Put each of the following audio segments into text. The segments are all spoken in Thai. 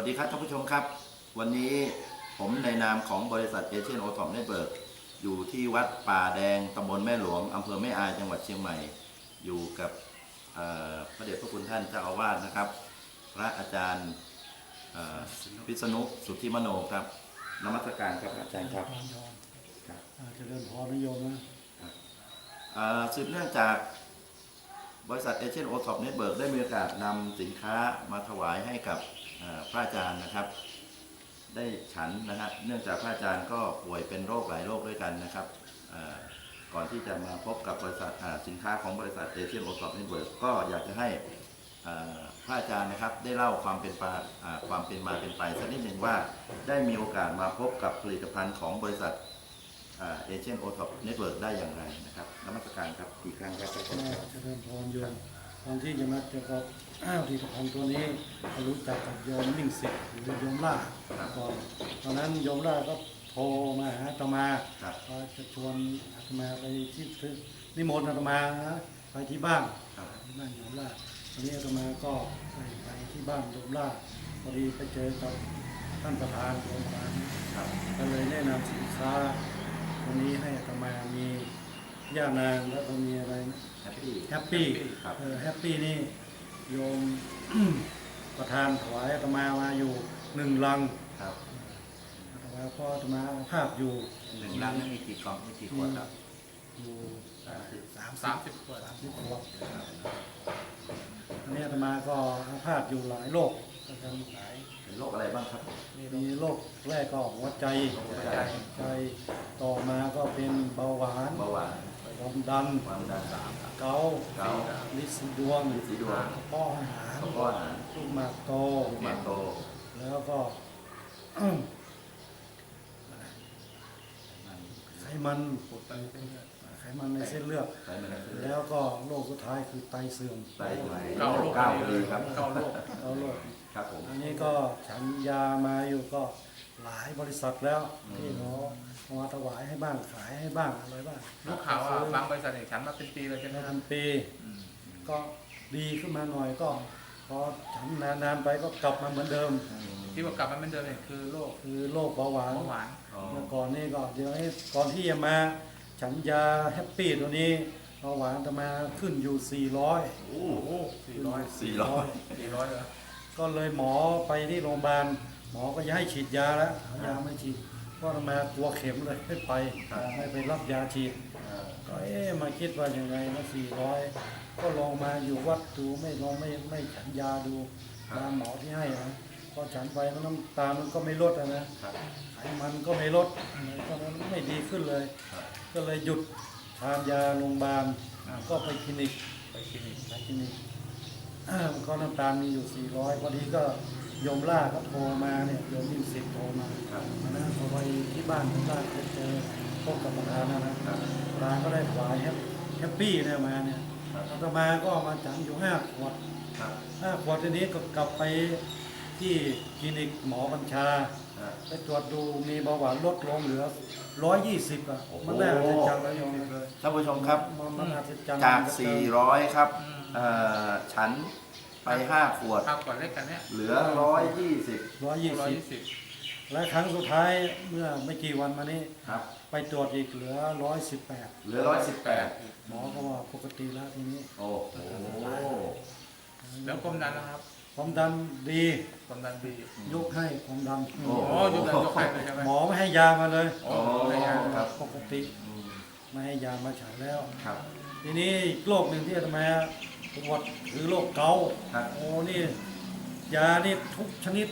วัสดีครับท่านผู้ชมครับ วันนี้ผมในนามของบริษัทเอเชียนโอทอมเน็ตเบิร์กอยู่ที่วัดป่าแดงตำบลแม่หลวงอำเภอแม่อายจังหวัดเชียงใหม่ อยู่กับเอ่อพระเดชพระคุณท่านเจ้าอาวาสนะครับ พระอาจารย์เอ่อพิษณุสุทธิมโนครับนมัสการครับอาจารย์ครับพรโยมครับอ่าเจริญพรนะโยมนะเอ่อสืบเนื่องจากบริษัทเอเชียนโอท็อปเน็ตเบิร์กได้มีโอกาสนำสินค้ามาถวายให้กับเอ่อ พระอาจารย์นะครับ ได้ฉันนะฮะเนื่องจากพระอาจารย์ก็ป่วยเป็นโรคหลายโรคด้วยกันนะครับก่อนที่จะมาพบกับบริษัทสินค้าของบริษัทเอเชียนโอท็อปเน็ตเบิร์กก็อยากจะให้เอ่อพระอาจารย์นะครับได้เล่าความเป็นมาความเป็นมาเป็นไปสักนิดหนึ่งว่าได้มีโอกาสมาพบกับผลิตภัณฑ์ของบริษัทเอเชียนโอท็อปเน็ตเวิร์กได้อย่างไรนะครับนมัสการครับอีกครั้งครับก็เจริญพรโยม อนที่จะมาเจอกับอ้าวผลิตภัณฑ์ตัวนี้ก็รู้จักกับโยมมิ่งสิทธิ์หรือโยมล่าก่อนตอนนั้นโยมล่าก็โทรมาหาอาตมาครับว่าจะชวนอาตมาไปที่นิมนต์อาตมานะไปที่บ้านครับที่บ้านโยมล่าตอนนี้อาตมาก็ไปไปที่บ้านโยมล่าพอดีไปเจอกับท่านประธานโยมประธานครับก็เลยแนะนำสินค้าวันนี้ให้อาตมามี ย่านางแล้วก็มีอะไรแฮปปี้แฮปปี้ครับเออแฮปปี้นี่โยม ประธานถวายอาตมามาอยู่หนึ่งลังครับอาตมาพออาตมาภาพอยู่หนึ่งลังนี่มีกี่กล่องมีกี่ขวดครับอยู่สามสิบสามสามสิบขวดสามสิบขวดอันนี้อาตมาก็อาภาพอยู่หลายโรคก็กันหลายเป็นโรคอะไรบ้างครับผมมีโรคแรกก็หัวใจหัวใจ ใจ ต่อมาก็เป็นเบาหวาน เบาหวาน ความดันความดันเกาต์เกาต์ลินสีดวงลิ้นสีดวงกระเพาะอาหารกระเพาะอาหารลูกหมากโตลูกหมากโต แล้วก็ไขมันปวดไปเส้นเลือดไขมันในเส้นเลือดใช้มันแล้วแล้วก็โรคสุดท้ายคือไตเสื่อมไตไหลเกาโรคเก้าพอดีครับเกาโรคแล้วโรคครับผมอันนี้ก็ฉันยามาอยู่ก็ หลายบริษัทแล้วอืมที่เขาเอามาถวายให้บ้างขายให้บ้างอะไรบ้างลูกข่าวว่าบางบริษัทเนี่ยฉันมาเป็นปีเลยใช่ไหมนานครับปี อืมก็ดีขึ้นมาหน่อยก็ พอฉันนานๆไปก็กลับมาเหมือนเดิมอืมที่ว่ากลับมาเหมือนเดิมเนี่ยคือโรคคือโรคเบาหวานเบาหวาน อ๋อเมื่อก่อนนี่ก็เดี๋ยวนี้ก่อนที่จะมา ฉันยาแฮปปี้ตัวนี้เบาหวานจะมาขึ้นอยู่ 400 โอ้โอ้สี่ร้อยสี่ร้อยสี่ร้อยเหรอก็เลยหมอไปที่โรงพยาบาล หมอก็จะให้ฉีดยาแล้วยาไม่ฉีดก็มากลัวเข็มเลยไม่ไปไม่ไปรับยาฉีดก็เอ๊ะมาคิดว่าอยังไงนะ400ก็ลองมาอยู่วัดดูไม่ลองไม่ไม่ฉันยาดูตามหมอที่ให้นะพอฉันไปนน้ำตามันก็ไม่ลดนะไขมันก็ไม่ลดอะไรก็มันไม่ดีขึ้นเลย ก็เลยหยุดทานยาโรงพยาบาลก็ไปคลินิกไปคลินิกไปคลินิกก็น้ำตาลมีอยู่ 400พอดีก็ โยมล่าก็โทรมาเนี่ยโยมยิ่งสิทธิ์โทรมาครับวันนั้นพอไปที่บ้านโยมล่าไปเจอพบกับประธานนะนะครับ ประธานก็ได้ถวายแฮปแฮปปี้เนี่ยมาเนี่ยครับอาตมาก็เอามาจังอยู่ห้าขวดครับห้าขวดทีนี้ก็กลับไปที่คลินิกหมอบัญชาอ่าไปตรวจดูมีเบาหวานลดลงเหลือ 120 อะ โอ้โห มันน่าอัศจรรย์เลยโยมท่านผู้ชมครับ มันมันอัศจรรย์จากมันจะ400 ครับเอ่อฉัน ไป5ขวด ข้าวขวดเล็กกันเนี่ยเหลือ120ร้อย120ยี่สิบและครั้งสุดท้ายเมื่อไม่กี่วันมานี้ ครับ ไปตรวจอีกเหลือ118เหลือ118หมอก็ว่าปกติแล้วทีนี้โอ้โหแล้วความดันนะครับความดันดีความดันดียกให้ความดันโอ้โอ้ยกดันยกให้เลยใช่ไหมหมอไม่ให้ยามาเลยโอ้ไม่ยากครับปกติอืมไม่ให้ยามาฉันแล้วครับ ทีนี้อีกโรคหนึ่งที่อาตมา ปวดคือโรคเกาต์ครับ โอ้นี่ยานี่ทุกชนิด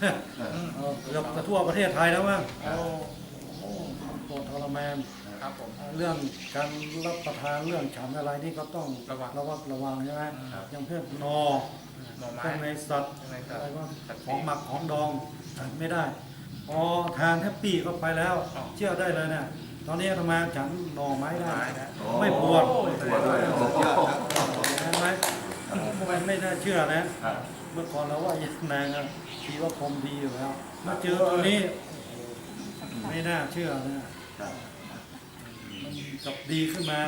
เออเอ่อเกือบจะทั่วประเทศไทยแล้วมั้งโอ้โอ้มันปวดทรมานครับผม เรื่องการรับประทานเรื่องฉันอะไรนี่ก็ต้องระวังระวังระวังใช่ไหมครับ อย่างเพื่อนนอหน่อไม้เครื่องในสัตว์เครื่องในสัตว์อะไรว่าสัตว์ของหมักของดองฉันไม่ได้พอทานแฮปปี้ก็ไปแล้ว อ๋อ เชื่อได้เลยเนี่ย ตอนนี้อาตมาฉันหน่อไม้ได้หน่อไม้นะโอ้ไม่ปวดไม่ปวดด้วยโอ้โหเห็นไหมไม่ไม่น่าเชื่อนะครับเมื่อก่อนเราว่ายังนางอะชีวพรหมดีอยู่แล้วมาเจอตัวนี้ ไม่น่าเชื่อนะครับมันกลับดีขึ้นมา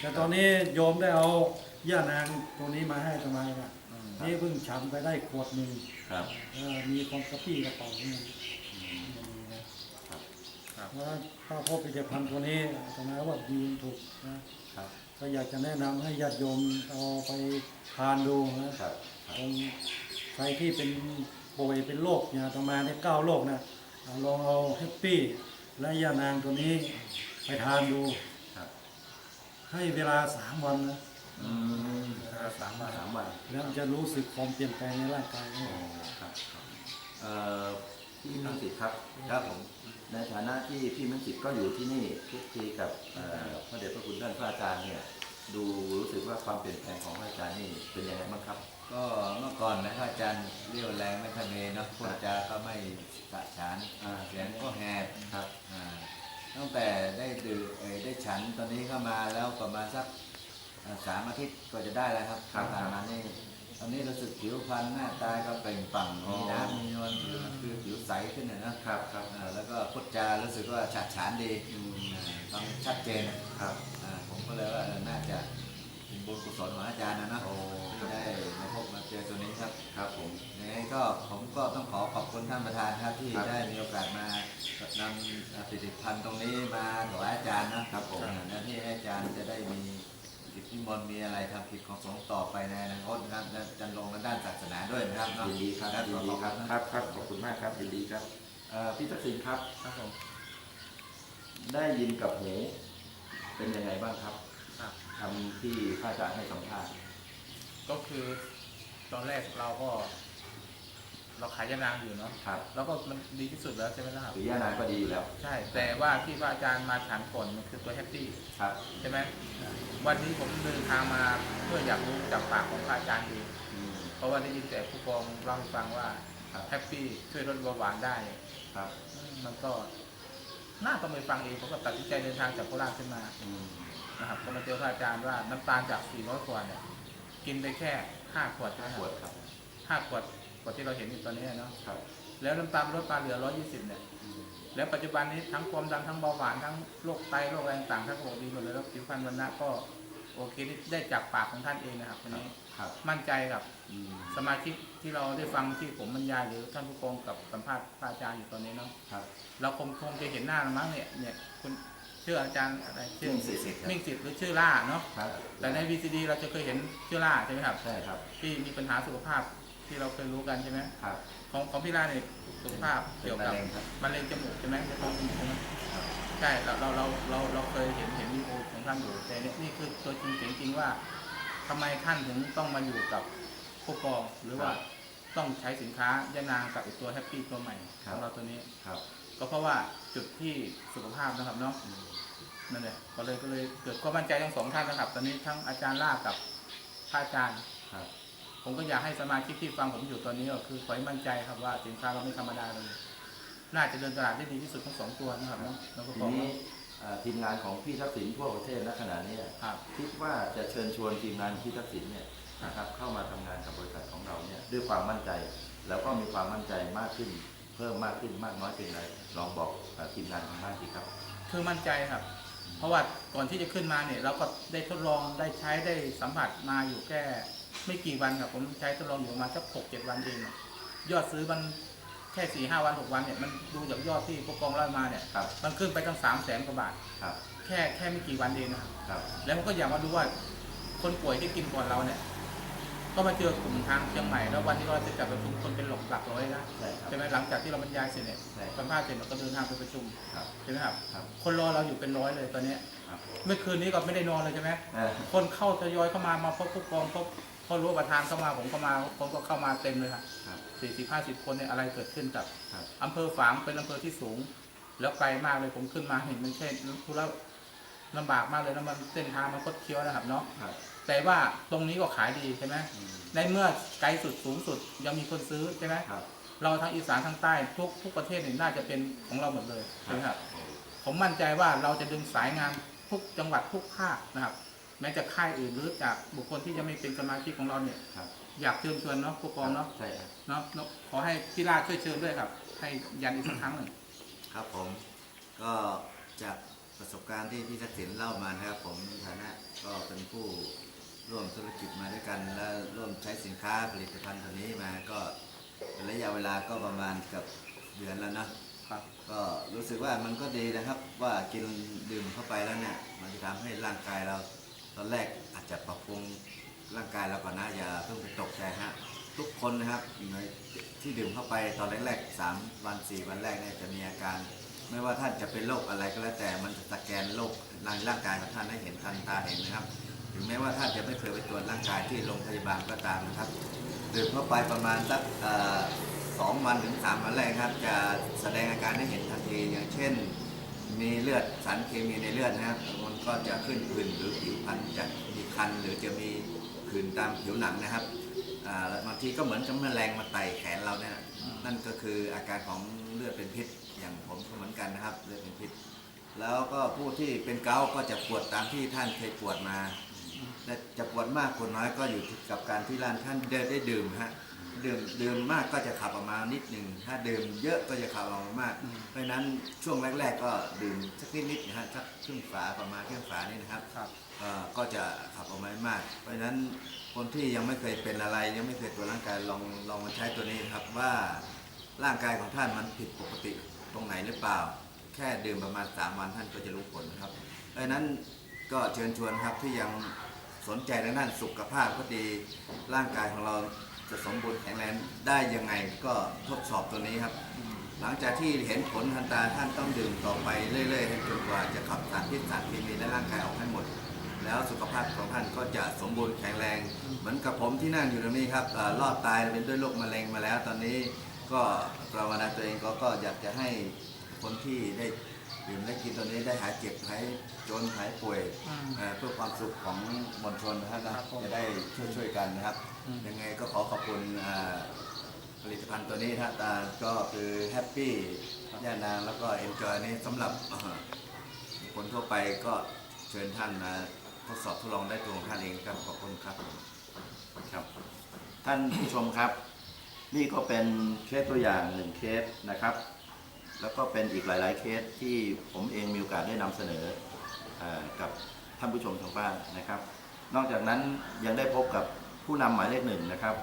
แต่ตอนนี้โยมได้เอาย่านางตัวนี้มาให้ทำไมนะอืมนี่เพิ่งฉันไปได้ขวดหนึ่งครับเออมีความกระปี้กระเป๋าเงินอืม มันมีนะ ครับ ครับว่าถ้าพบผลิตภัณฑ์ตัวนี้อาตมาว่าดีถูกนะครับ ก็อยากจะแนะนำให้ญาติโยมเอาไปทานดูนะครับครับ คนใครที่เป็นป่วยเป็นโรคเนี่ยอาตมาเนี่ยเก้าโรคนะอ่าลองเอาแฮปปี้และยานางตัวนี้ไปทานดู ครับให้เวลาสามวันนะอืมสามบาทสามวันแล้วจะรู้สึกความเปลี่ยนแปลงในร่างกาย โอ้ครับครับเอ่อพี่มังสิทธิ์ครับครับผม ในฐานะที่พี่มังสิทธิ์ก็อยู่ที่นี่ทุกทีกับเอ่อพระเดชพระคุณท่านพระอาจารย์เนี่ยดูรู้สึกว่าความเปลี่ยนแปลงของพระอาจารย์นี่เป็นยังไงบ้างครับ ก็เมื่อก่อนนะครับอาจารย์เรี่ยวแรงไม่ค่อยมีเนาะพูดจาก็ไม่สะฉานอ่าเสียงก็แหบครับอ่าตั้งแต่ได้ดื่มเอ่อได้ฉันตอนนี้เข้ามาแล้วประมาณสักอ่าสามอาทิตย์ก็จะได้แล้วครับครับผ่านมานี่ ตอนนี้รู้สึกผิวพรรณหน้าตาก็เปล่งปลั่งอ๋อมีน้ำมีนวลผิวคือผิวใสขึ้นนะนะครับครับอ่าแล้วก็พูดจารู้สึกว่าฉาดฉานดีอืมอ่าฟังชัดเจนครับอ่าผมก็เลยว่าเออน่าจะเป็นบุญกุศลของอาจารย์นะนะโอ้ที่ได้มาพบมาเจอตัวนี้ครับครับผมยังไงก็ผมก็ต้องขอขอบคุณท่านประธานครับที่ครับได้มีโอกาสมานำผลิตภัณฑ์ตรงนี้มาถวายอาจารย์นะครับผมอ่าและที่ให้อาจารย์จะได้มี กิจนิมนต์มีอะไรทำกิจของสงฆ์ต่อไปในอนาคตนะครับและจะลงในด้านศาสนาด้วยนะครับเนาะยินดีครับยินดีครับครับครับขอบคุณมากครับยินดีครับเอ่อพี่ทักษิณครับ ครับผมได้ยินกับหูเป็นยังไงบ้างครับครับคำที่พระอาจารย์ให้สัมภาษณ์ก็คือตอนแรกเราก็ เราขายยานางอยู่เนาะครับแล้วก็มันดีที่สุดแล้วใช่ไหมล่ะครับ หรือย่านางก็ดีอยู่แล้ว ใช่ แต่ว่าที่พระอาจารย์มาฉันก่อนมันคือตัวแฮปปี้ครับ ใช่ไหม วันนี้ผมเดินทางมาเพื่ออยากรู้จากปากของพระอาจารย์เองอืมเพราะว่าได้ยินแต่ผู้กองเล่าให้ฟังว่าครับแฮปปี้ช่วยลดเบาหวานได้ครับมันก็น่าต้องไปฟังเองผมก็ตัดสินใจเดินทางจากโคราชขึ้นมาอืมนะครับก็มาเจอพระอาจารย์ว่าน้ำตาลจาก 400 ขวดเนี่ยกินไปแค่ 5 ขวดเท่านั้นปวดครับ5ขวดขวดที่เราเห็นอยู่ตอนนี้เนาะครับแล้วน้ำตาลลดมาเหลือ 120 เนี่ยอืม แล้วปัจจุบันนี้ทั้งความดันทั้งเบาหวานทั้งโรคไตโรคอะไรต่างๆทั้งระบบดีหมดเลยแล้วผิวพรรณวันนะก็โอเคที่ได้จากปากของท่านเองนะครับวันนี้ครับมั่นใจกับอืมสมาชิกที่เราได้ฟังที่ผมบรรยายหรือท่านผู้กองกับสัมภาษณ์พระอาจารย์อยู่ตอนนี้เนาะครับ เราคงคงจะเห็นหน้าแล้วมั้งเนี่ยเนี่ยคุณชื่ออาจารย์อะไรชื่อมิ่งสิทธิ์ครับ มิ่งสิทธิ์หรือชื่อล่าเนาะครับแต่ใน VCD เราจะเคยเห็นชื่อล่าใช่ไหมครับ ใช่ครับ ที่ที่มีปัญหาสุขภาพ ที่เราเคยรู้กันใช่ไหมครับ ของของพี่ล่าเนี่ยสุขภาพเกี่ยวกับเป็นมะเร็งครับมะเร็งจมูกใช่ไหมมะเร็งจมูกใช่ไหมใช่เราเราเราเราเราเคยเห็นเห็นวีดีโอของท่านอยู่แต่เนี่ยนี่คือตัวจริงเสียงจริงว่าทำไมท่านถึงต้องมาอยู่กับผู้กองหรือว่าต้องใช้สินค้ายานางกับไอตัวแฮปปี้ตัวใหม่ของเราตัวนี้ครับ ก็เพราะว่าจุดที่สุขภาพนะครับเนาะอืมนั่นแหละก็เลยก็เลยเกิดความมั่นใจทั้งสองท่านนะครับ ตอนนี้ทั้งอาจารย์ล่ากับพระอาจารย์ครับ ผมก็อยากให้สมาชิกที่ฟังผมอยู่ตอนนี้ก็คือขอให้มั่นใจครับว่าสินค้าเราไม่ธรรมดาเลยน่าจะเดินตลาดได้ดีที่สุดทั้งสองตัวนะครับเนาะแล้วก็ทีบอกนี้ว่าเอ่อทีมงานของพี่ทักษิณทั่วประเทศณขณะนี้ครับคิดว่าจะเชิญชวนทีมงานพี่ทักษิณเนี่ยนะครับเข้ามาทำงานกับบริษัทของเราเนี่ยด้วยความมั่นใจ แล้วก็มีความมั่นใจมากขึ้น เพิ่มมากขึ้นมากน้อยเป็นไรลองบอกเอ่อทีมงานทางบ้านดีครับคือมั่นใจครับ เพราะว่าก่อนที่จะขึ้นมาเนี่ยเราก็ได้ทดลองได้ใช้ได้สัมผัสมาอยู่แค่ ไม่กี่วันครับผมใช้ทดลองอยู่ประมาณสักหกเจ็ดวันเองอะยอดซื้อมันแค่สี่ห้าวันหกวันเนี่ยมันดูจากยอดที่ผู้กองเล่ามาเนี่ยครับ มันขึ้นไปตั้งสามแสนกว่าบาทครับ แค่แค่ไม่กี่วันเองนะครับครับ แล้วมันก็อยากมาดูว่า คนป่วยที่กินก่อนเราเนี่ยก็มาเจอกลุ่มทางเชียงใหม่แล้ววันที่เราจะจัดประชุมคนเป็นหลกหลักร้อยนะใช่ครับใช่ไหมหลังจากที่เราบรรยายเสร็จเนี่ยใช่สัมภาษณ์เสร็จเราก็เดินทางไปประชุมครับใช่ไหมครับครับ คนรอเราอยู่เป็นร้อยเลยตอนเนี้ยครับเมื่อคืนนี้ก็ไม่ได้นอนเลยใช่ไหมเอ่อคนเข้าทยอยเข้ามามาพบผู้กองพบ พอรู้ว่าประธานเข้ามาผมเข้ามาผมก็เข้ามาเต็มเลยครับครับสี่สิบห้าสิบคนเนี่ยอะไรเกิดขึ้นกับครับอำเภอฝางเป็นอำเภอที่สูง แล้วไกลมากเลยผมขึ้นมาเห็นมันใช่ทุระลำบากมากเลยแล้วมันเส้นทางมันคดเคี้ยวนะครับเนาะครับแต่ว่าตรงนี้ก็ขายดีใช่ไหมอืมในเมื่อไกลสุดสูงสุดยังมีคนซื้อใช่ไหมครับเราทั้งอีสานทั้งใต้ทุกทุกประเทศเนี่ยน่าจะเป็นของเราหมดเลยใช่ไหมครับโอ้ผมมั่นใจว่าเราจะดึงสายงานทุกจังหวัดทุกภาคนะครับ แม้จะค่ายอื่นหรือจากบุคคลที่จะไม่เป็นสมาชิกของเราเนี่ย ครับอยากเชิญชวนเนาะผู้กองเนาะใช่ครับเนาะเนาะขอให้พี่ราชช่วยเชิญด้วยครับ ให้ยันอีกสักครั้งหนึ่งครับผมก็จากประสบการณ์ที่พี่ทักษิณเล่ามานะครับ ผมในฐานะก็เป็นผู้ร่วมธุรกิจมาด้วยกัน และร่วมใช้สินค้าผลิตภัณฑ์ตัวนี้มาก็เป็นระยะเวลาก็ประมาณเกับเดือนแล้วนะครับ ก็รู้สึกว่ามันก็ดีนะครับว่ากินดื่มเข้าไปแล้วเนี่ยมันจะทำให้ร่างกายเรา ตอนแรกอาจจะปรับปรุงร่างกายเราก่อนนะอย่าเพิ่งไปตกใจฮะทุกคนนะครับที่ดื่มเข้าไปตอนแรกๆ3วัน 4 วันแรกเนี่ยจะมีอาการ ไม่ว่าท่านจะเป็นโรคอะไรก็แล้วแต่มันจะสแกนโรคในร่างกายของท่านให้เห็นทันตาเห็นนะครับถึงแม้ว่าท่านจะไม่เคยไปตรวจร่างกายที่โรงพยาบาลก็ตามนะครับดื่มเข้าไปประมาณสักสองวันถึงสามวันแรกครับ จะแสดงอาการให้เห็นทันทีอย่างเช่น มีเลือดสารเคมีในเลือดนะครับมันก็จะขึ้นผื่นหรือผิวพรรณจะมีคันหรือจะมีผื่นตามผิวหนังนะครับบางทีก็เหมือนกับแมลงมาไต่แขนเราเนี่ยนั่นก็คืออาการของเลือดเป็นพิษอย่างผมก็เหมือนกันนะครับเลือดเป็นพิษ แล้วก็ผู้ที่เป็นเกาก็จะปวดตามที่ท่านเคยปวดมาและจะปวดมากปวดน้อยก็อยู่กับการที่ร่างท่านเดินได้ดื่มฮะ ดื่มดื่มมากก็จะขับออกมานิดหนึ่งถ้าดื่มเยอะก็จะขับออกมามาก เพราะฉะนั้นช่วงแรก ๆ ก็ดื่มสักนิดนิดๆนะฮะสักครึ่งฝาประมาณครึ่งฝานี่นะครับครับเอ่อก็จะขับออกมาไม่มาก เพราะฉะนั้นคนที่ยังไม่เคยเป็นอะไร ยังไม่เคยตรวจร่างกายลองลองมาใช้ตัวนี้ครับว่าร่างกายของท่านมันผิดปกติตรงไหนหรือเปล่า แค่ดื่มประมาณ 3 วันท่านก็จะรู้ผลนะครับ เพราะฉะนั้นก็เชิญชวนครับที่ยังสนใจในด้านสุขภาพก็ดีร่างกายของเรา จะสมบูรณ์แข็งแรงได้ยังไงก็ทดสอบตัวนี้ครับ หลังจากที่เห็นผลทันตาท่านต้องดื่มต่อไปเรื่อยๆให้จนกว่าจะขับสารพิษสารเคมีในร่างกายออกให้หมด แล้วสุขภาพของท่านก็จะสมบูรณ์แข็งแรง เหมือนกับผมที่นั่งอยู่ตรงนี้ครับอ่อรอดตายเป็นด้วยโรคมะเร็งมาแล้ว ตอนนี้ก็ภาวนาตัวเองก็ก็อยากจะให้คนที่ได้ดื่มได้กินตัวนี้ได้หายเจ็บหายจนหายป่วยเพื่อความสุขของมวลชนนะครับนะจะได้ช่วยๆกันนะครับ ยังไงก็ขอขอบคุณอ่าผลิตภัณฑ์ตัวนี้นะฮะตาก็คือแฮปปี้ย่านางแล้วก็เอนจอยนี่สำหรับเอ่อคนทั่วไปก็เชิญท่านมาทดสอบทดลองได้ตัวของท่านเองครับขอบคุณครับครับ ท่านผู้ชมครับ นี่ก็เป็นเคสตัวอย่างหนึ่งเคสนะครับ แล้วก็เป็นอีกหลาย ๆ เคสที่ผมเองมีโอกาสได้นำเสนอเออกับท่านผู้ชมทางบ้านนะครับ นอกจากนั้นยังได้พบกับ ผู้นำหมายเลขหนึ่งนะครับ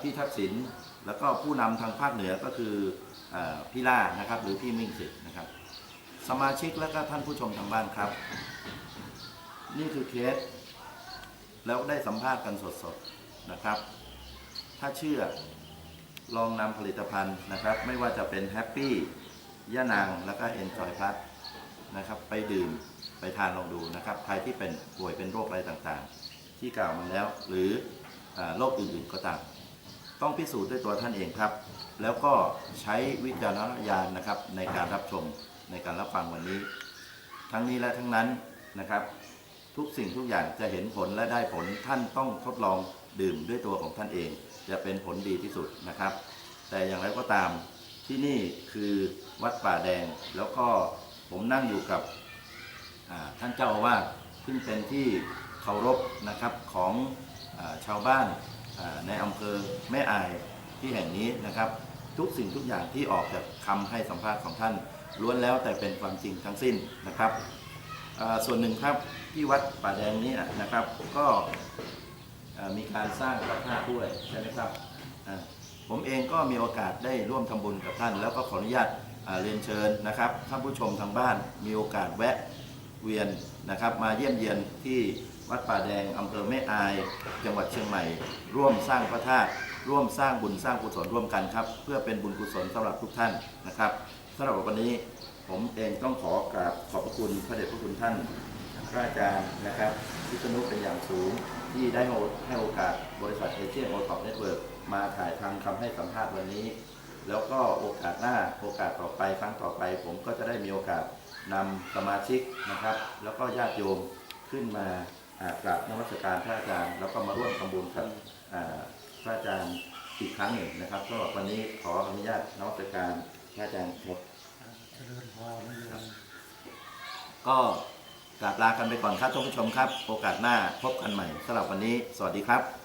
พี่ทักษิณแล้วก็ผู้นำทางภาคเหนือก็คืออพี่ล่านะครับ หรือพี่มิ่งสิทธิ์นะครับ สมาชิกและก็ท่านผู้ชมทางบ้านครับ นี่คือเคส แล้วได้สัมภาษณ์กันสดๆนะครับ ถ้าเชื่อลองนำผลิตภัณฑ์นะครับ ไม่ว่าจะเป็นแฮปปี้ย่านางแล้วก็เอ็นจอยพัทนะครับ ไปดื่มไปทานลองดูนะครับ ใครที่เป็นป่วยเป็นโรคอะไรต่างๆ ที่กล่าวมาแล้ว หรืออโรคอื่นๆก็ตาม ต้องพิสูจน์ด้วยตัวท่านเองครับ แล้วก็ใช้วิจารณญาณนะครับในการรับชมในการรับฟังวันนี้ ทั้งนี้และทั้งนั้นนะครับ ทุกสิ่งทุกอย่างจะเห็นผลและได้ผลท่านต้องทดลองดื่มด้วยตัวของท่านเอง จะเป็นผลดีที่สุดนะครับ แต่อย่างไรก็ตามที่นี่คือวัดป่าแดงแล้วก็ผมนั่งอยู่กับท่านเจ้าอาวาสซึ่งเป็นที่ เคารพนะครับของอชาวบ้านในอำเภอแม่อายที่แห่งนี้นะครับ ทุกสิ่งทุกอย่างที่ออกจากคำให้สัมภาษณ์ของท่านล้วนแล้วแต่เป็นความจริงทั้งสิ้นนะครับส่วนหนึ่งครับที่วัดป่าแดงนี้นะครับก็มีการสร้างพระธาตุด้วยใช่ไหมครับผมเองก็มีโอกาสได้ร่วมทำบุญกับท่าน แล้วก็ขออนุญาตเรียนเชิญนะครับท่านผู้ชมทางบ้านมีโอกาสแวะ เวียนนะครับ มาเยี่ยมเยียนที่วัดป่าแดงอำเภอแม่อาย จังหวัดเชียงใหม่ ร่วมสร้างพระธาตุร่วมสร้างบุญสร้างกุศลร่วมกันครับ เพื่อเป็นบุญกุศลสำหรับทุกท่านนะครับสำหรับวันนี้ผมเองต้องขอกราบขอบพระคุณพระเดชพระคุณท่านพระอาจารย์นะครับพิษณุเป็นอย่างสูงที่ได้ให้โอกาสบริษัทเอเชียโอท็อปเน็ตเวิร์กมาถ่ายทำคำให้สัมภาษณ์วันนี้ แล้วก็โอกาสหน้าโอกาสต่อไปครั้งต่อไป ผมก็จะได้มีโอกาส นำสมาชิกนะครับ แล้วก็ญาติโยมขึ้นมาอ่ากราบนมัสการพระอาจารย์ แล้วก็มาร่วมทำบุญกับอ่าพระอาจารย์อีกครั้งหนึ่งนะครับสำหรับวันนี้ขออนุญาตนมัสการพระอาจารย์ครับเจริญพรนะโยมก็กราบลากันไปก่อนครับท่านผู้ชมครับ โอกาสหน้าพบกันใหม่สำหรับวันนี้ สวัสดีครับ